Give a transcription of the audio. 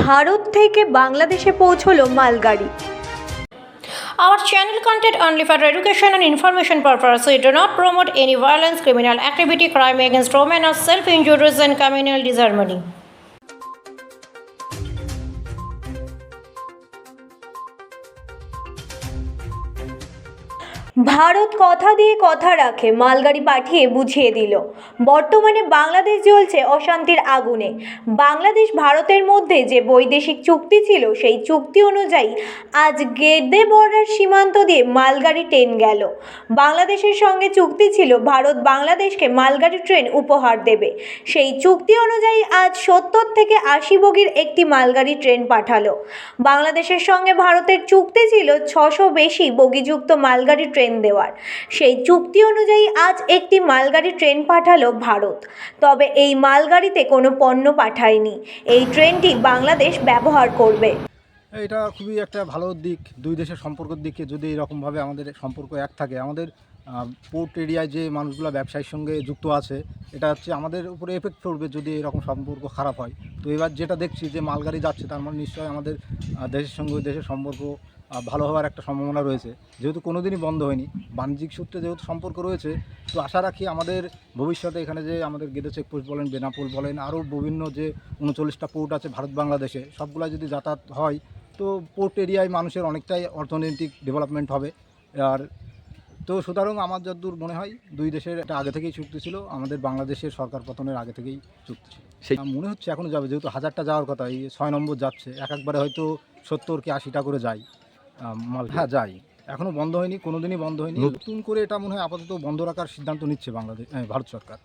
ভারত থেকে বাংলাদেশে পৌঁছলো মালগাড়ি। আমার channel content only for education and information purpose you do not promote any violence criminal activity crime against women of self injuries and communal disharmony Bharat কথা দিয়ে কথা রাখে, মালগাড়ি পাঠিয়ে বুঝিয়ে দিল। বর্তমানে বাংলাদেশ জ্বলছে অশান্তির আগুনে। বাংলাদেশ ভারতের মধ্যে যে বৈদেশিক চুক্তি ছিল, সেই চুক্তি অনুযায়ী আজ গেদে বর্ডার সীমান্ত দিয়ে মালগাড়ি ট্রেন গেল। বাংলাদেশের সঙ্গে চুক্তি ছিল, ভারত বাংলাদেশকে মালগাড়ি ট্রেন উপহার দেবে। সেই চুক্তি অনুযায়ী আজ সত্তর থেকে আশি বগির একটি মালগাড়ি ট্রেন পাঠালো। বাংলাদেশের সঙ্গে ভারতের চুক্তি ছিল, ছশো বেশি বগিযুক্ত মালগাড়ি ট্রেন দেওয়ার। সেই চুক্তি অনুযায়ী আজ একটি মালগাড়ি ট্রেন পাঠালো ভারত। তবে এই মালগাড়িতে কোনো পণ্য পাঠায়নি। এই ট্রেনটি বাংলাদেশ ব্যবহার করবে। এটা খুবই একটা ভালো দিক, দুই দেশের সম্পর্কের দিকে যদি এরকমভাবে আমাদের সম্পর্ক এক থাকে। আমাদের পোর্ট এরিয়ায় যে মানুষগুলো ব্যবসায়ীর সঙ্গে যুক্ত আছে, এটা হচ্ছে আমাদের উপরে এফেক্ট পড়বে যদি এরকম সম্পর্ক খারাপ হয়। তো এবার যেটা দেখছি যে মালগাড়ি যাচ্ছে, তার মানে নিশ্চয়ই আমাদের দেশের সঙ্গে দেশের সম্পর্ক ভালো হওয়ার একটা সম্ভাবনা রয়েছে। যেহেতু কোনো দিনই বন্ধ হয়নি, বাণিজ্যিক সূত্রে যেহেতু সম্পর্ক রয়েছে, তো আশা রাখি আমাদের ভবিষ্যতে এখানে যে আমাদের গেদে চেকপোস্ট বলেন, বেনাপোল বলেন, আরও বিভিন্ন যে উনচল্লিশটা পোর্ট আছে ভারত, বাংলাদেশে, সবগুলা যদি যাতায়াত হয়, তো পোর্ট এরিয়ায় মানুষের অনেকটাই অর্থনৈতিক ডেভেলপমেন্ট হবে। আর তো সুতরাং আমার যতদূর মনে হয় দুই দেশের একটা আগে থেকেই চুক্তি ছিল আমাদের বাংলাদেশের সরকার পতনের আগে থেকেই চুক্তি ছিল। সেই- মনে হচ্ছে এখনও যাবে যেহেতু হাজারটা যাওয়ার কথা এই ছয় নম্বর যাচ্ছে এক একবারে হয়তো সত্তর কি আশিটা করে যায় মাল হ্যাঁ যাই এখনও বন্ধ হয়নি কোনো দিনই বন্ধ হয়নি। নতুন- নতুন করে এটা মনে হয় আপাতত বন্ধ রাখার সিদ্ধান্ত নিচ্ছে বাংলাদেশ ভারত সরকার।